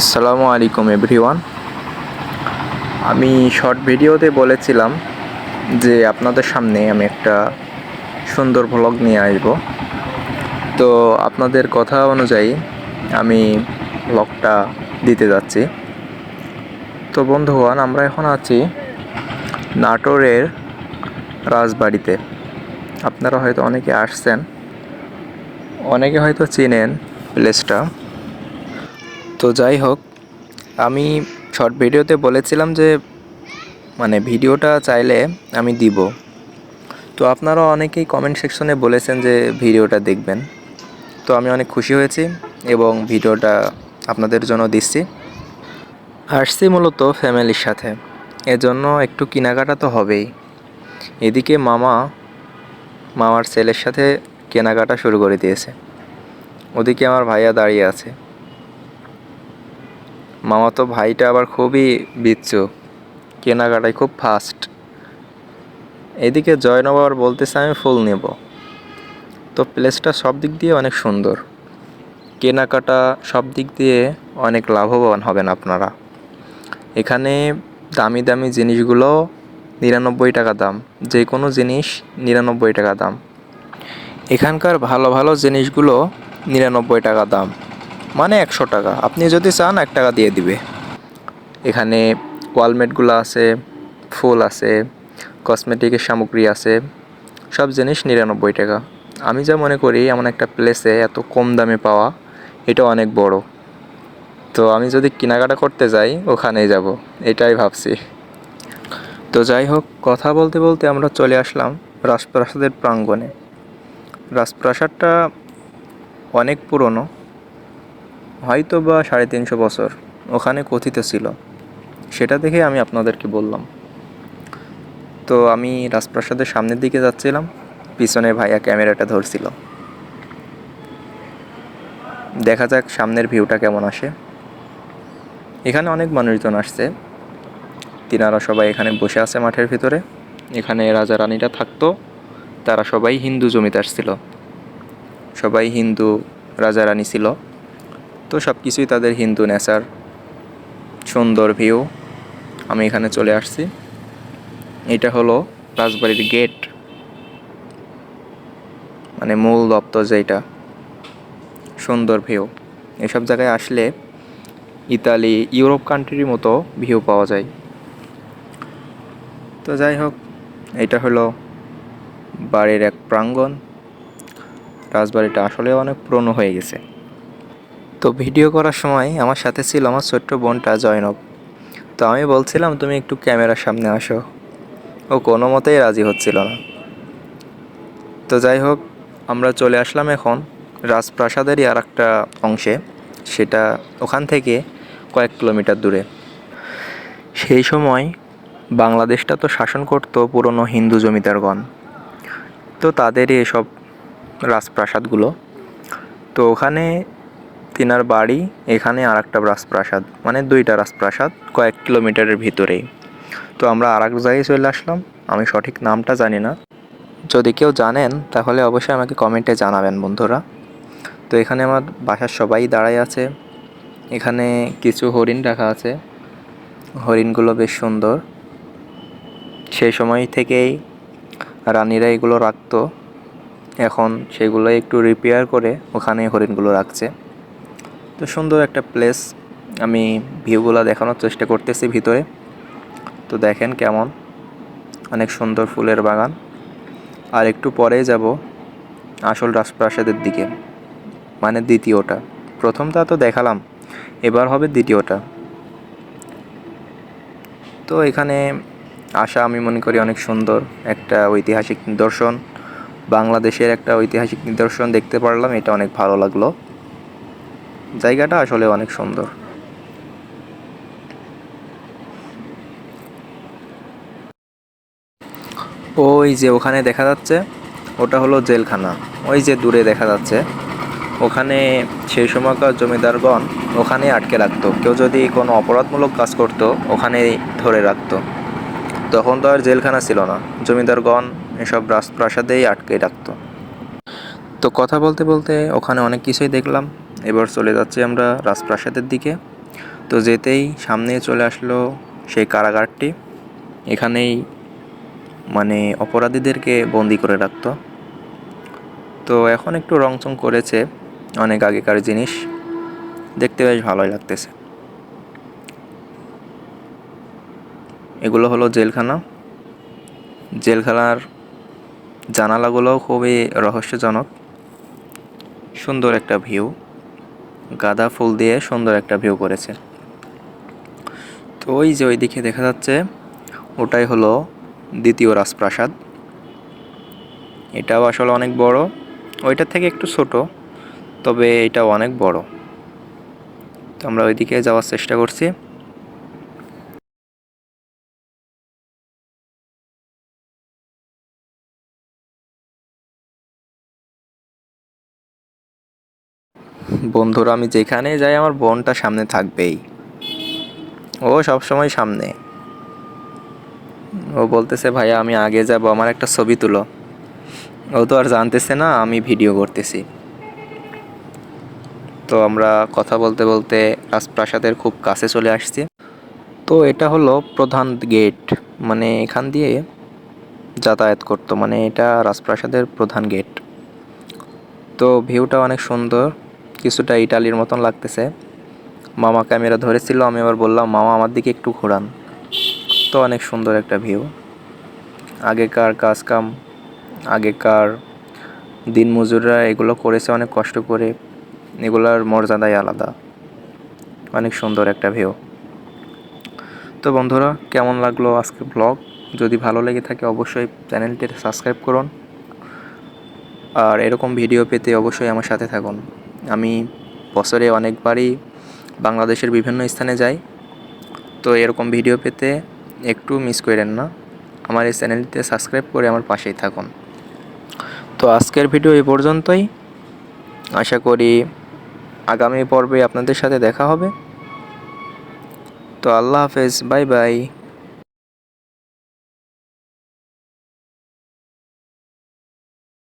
আসসালামু আলাইকুম এভরিওয়ান। আমি শর্ট ভিডিওতে বলেছিলাম যে আপনাদের সামনে আমি একটা সুন্দর ভ্লগ নিয়ে আসব। তো আপনাদের কথা অনুযায়ী আমি ভ্লগটা দিতে যাচ্ছি। তো বন্ধুগণ, আমরা এখন আছি নাটোরের রাজবাড়িতে। আপনারা হয়তো অনেকে আসছেন, অনেকে হয়তো চেনেন প্লেসটা তো যাই হোক, আমি শর্ট ভিডিওতে বলেছিলাম যে মানে ভিডিওটা চাইলে আমি দিব। তো আপনারা অনেকেই কমেন্ট সেকশনে বলেছেন যে ভিডিওটা দেখবেন। তো আমি অনেক খুশি হয়েছি এবং ভিডিওটা আপনাদের জন্য দিচ্ছি। আসছি মূলত ফ্যামিলির সাথে। এজন্য একটু কেনাকাটা তো হবেই। এদিকে মামা, মামার ছেলের সাথে কেনাকাটা শুরু করে দিয়েছে। ওদিকে আমার ভাইয়া দাঁড়িয়ে আছে। মামাতো ভাইটা আবার খুবই বিচ্ছু, কেনাকাটায় খুব ফাস্ট এদিকে জয়নব আবার বলতেছে, আমি ফুল নেব। তো প্লেসটা সব দিক দিয়ে অনেক সুন্দর। কেনাকাটা সব দিক দিয়ে অনেক লাভবান হবেন আপনারা। এখানে দামি দামি জিনিসগুলো নিরানব্বই টাকা দাম যে কোনো জিনিস নিরানব্বই টাকা দাম। এখানকার ভালো ভালো জিনিসগুলো নিরানব্বই টাকা দাম। মানে একশো টাকা। আপনি যদি চান, এক টাকা দিয়ে দিবে। এখানে ওয়ালমেটগুলো আছে, ফুল আছে কসমেটিকের সামগ্রী আছে, সব জিনিস নিরানব্বই টাকা। আমি যা মনে করি, এমন একটা প্লেসে এত কম দামে পাওয়া, এটা অনেক বড়। তো আমি যদি কেনাকাটা করতে যাই, ওখানেই যাব। এটাই ভাবছি। তো যাই হোক, কথা বলতে বলতে আমরা চলে আসলাম রাজপ্রাসাদের প্রাঙ্গণে। রাজপ্রাসাদটা অনেক পুরনো। হয়তো বা সাড়ে তিনশো বছর ওখানে কথিত ছিল। সেটা দেখে আমি আপনাদেরকে বললাম। তো আমি রাজপ্রাসাদের সামনের দিকে যাচ্ছিলাম, পিছনে ভাইয়া ক্যামেরাটা ধরছিল। দেখা যাক সামনের ভিউটা কেমন আসে। এখানে অনেক মানুষজন আসছে। তিনারা সবাই এখানে বসে আছে মাঠের ভিতরে। এখানে রাজা রানীরা থাকতো। তারা সবাই হিন্দু জমিদার ছিল। সবাই হিন্দু রাজা রানী ছিল। তো সব কিছুই তাদের হিন্দু নেচার। সুন্দর ভিউ। আমি এখানে চলে আসছি। এটা হলো রাজবাড়ির গেট। মানে মূল দপ্তর যেটা সুন্দর ভিউ। এসব জায়গায় আসলে ইতালি, ইউরোপ কান্ট্রির মতো ভিউ পাওয়া যায়। তো যাই হোক, এটা হলো বাড়ির এক প্রাঙ্গণ। রাজবাড়িটা আসলে অনেক পুরনো হয়ে গেছে। তো ভিডিও করার সময় আমার সাথে ছিল আমার ছোট্ট বোনটা জয়নব। তো আমি বলছিলাম, তুমি একটু ক্যামেরার সামনে আসো। ও কোনো মতেই রাজি হচ্ছিল না। তো যাই হোক, আমরা চলে আসলাম এখন রাজপ্রাসাদেরই আর একটা অংশে। সেটা ওখান থেকে কয়েক কিলোমিটার দূরে। সেই সময় বাংলাদেশটা তো শাসন করতো পুরনো হিন্দু জমিদারগণ। তো তাদেরই এসব রাজপ্রাসাদগুলো। তো ওখানে তিনার বাড়ি এখানে আর একটা রাজপ্রাসাদ মানে দুইটা রাজপ্রাসাদ কয়েক কিলোমিটারের ভিতরেই। তো আমরা আর এক জায়গায় চলে আসলাম, আমি সঠিক নামটা জানি না। যদি কেউ জানেন, তাহলে অবশ্যই আমাকে কমেন্টে জানাবেন বন্ধুরা। তো এখানে আমার বাসার সবাই দাঁড়ায় আছে। এখানে কিছু হরিণ রাখা আছে। হরিণগুলো বেশ সুন্দর। সেই সময় থেকেই রানীরা এগুলো রাখতো। এখন সেগুলো একটু রিপেয়ার করে ওখানে হরিণগুলো রাখছে। তো সুন্দর একটা প্লেস আমি ভিউগুলো দেখানোর চেষ্টা করতেছি ভিতরে। তো দেখেন কেমন। অনেক সুন্দর ফুলের বাগান। আর একটু পরেই যাব আসল রাজপ্রাসাদের দিকে। মানে দ্বিতীয়টা। প্রথমটা তো দেখালাম, এবার হবে দ্বিতীয়টা। তো এখানে আসা আমি মনে করি অনেক সুন্দর। একটা ঐতিহাসিক নিদর্শন। বাংলাদেশের একটা ঐতিহাসিক নিদর্শন দেখতে পারলাম, এটা অনেক ভালো লাগল। জায়গাটা আসলে অনেক সুন্দর। ওই যে ওখানে দেখা যাচ্ছে, ওটা হলো জেলখানা। ওই যে দূরে দেখা যাচ্ছে, ওখানে সেই সময়কার জমিদারগণ ওখানেই আটকে রাখতো। কেউ যদি কোনো অপরাধমূলক কাজ করতো, ওখানেই ধরে রাখতো। তখন তো আর জেলখানা ছিল না। জমিদারগণ এসব রাজপ্রাসাদেই আটকে রাখতো। তো কথা বলতে বলতে ওখানে অনেক কিছুই দেখলাম। এবার চলে যাচ্ছি আমরা রাজপ্রাসাদের দিকে। তো যেতেই সামনে চলে আসলো সেই কারাগারটি। এখানেই মানে অপরাধীদেরকে বন্দি করে রাখতো। তো এখন একটু রংচং করেছে অনেক আগেকার জিনিস। দেখতে বেশ ভালোই লাগতেছে। এগুলো হলো জেলখানা। জেলখানার জানালাগুলোও খুবই রহস্যজনক। সুন্দর একটা ভিউ। গাঁদা ফুল দিয়ে সুন্দর একটা ভিউ করেছে। তো ওই যে ওইদিকে দেখা যাচ্ছে, ওটাই হলো দ্বিতীয় রাজপ্রাসাদ। এটাও আসলে অনেক বড়। ওইটার থেকে একটু ছোট, তবে এটা অনেক বড়। তো আমরা ওইদিকে যাওয়ার চেষ্টা করছি। বন্ধুরা, আমি যেখানে যাই আমার বোনটা সামনে থাকবেই। ও সব সময় সামনে। ও বলতেছে, ভাইয়া, আমি আগে যাব, আমার একটা ছবি তুলো। ও তো আর জানতেছে না, আমি ভিডিও করতেছি। তো আমরা কথা বলতে বলতে রাজপ্রাসাদের খুব কাছে চলে আসছি। তো এটা হলো প্রধান গেট। মানে এখান দিয়ে যাতায়াত করতো। মানে এটা রাজপ্রাসাদের প্রধান গেট। তো ভিউটা অনেক সুন্দর। কিছুটা ইটালির মতন লাগতেছে। মামা ক্যামেরা ধরেছিল, আমি আবার বললাম, মামা, আমার দিকে একটু ঘোরান। তো অনেক সুন্দর একটা ভিউ। আগেকার কাজ কাম আগেকার দিনমজুররা এগুলো করেছে অনেক কষ্ট করে। এগুলার মর্যাদাই আলাদা। অনেক সুন্দর একটা ভিউ। তো বন্ধুরা, কেমন লাগল আজকে ব্লগ যদি ভালো লেগে থাকে, অবশ্যই চ্যানেলটি সাবস্ক্রাইব করুন। আর এরকম ভিডিও পেতে অবশ্যই আমার সাথে থাকুন। আমি বছরে অনেকবারই বাংলাদেশের বিভিন্ন স্থানে যাই। তো এরকম ভিডিও পেতে একটু মিস করেন না। আমার এই চ্যানেলটিতে সাবস্ক্রাইব করে আমার পাশেই থাকুন। তো আজকের ভিডিও এই পর্যন্তই। আশা করি আগামী পর্বে আপনাদের সাথে দেখা হবে। তো আল্লাহ হাফেজ, বাই বাই।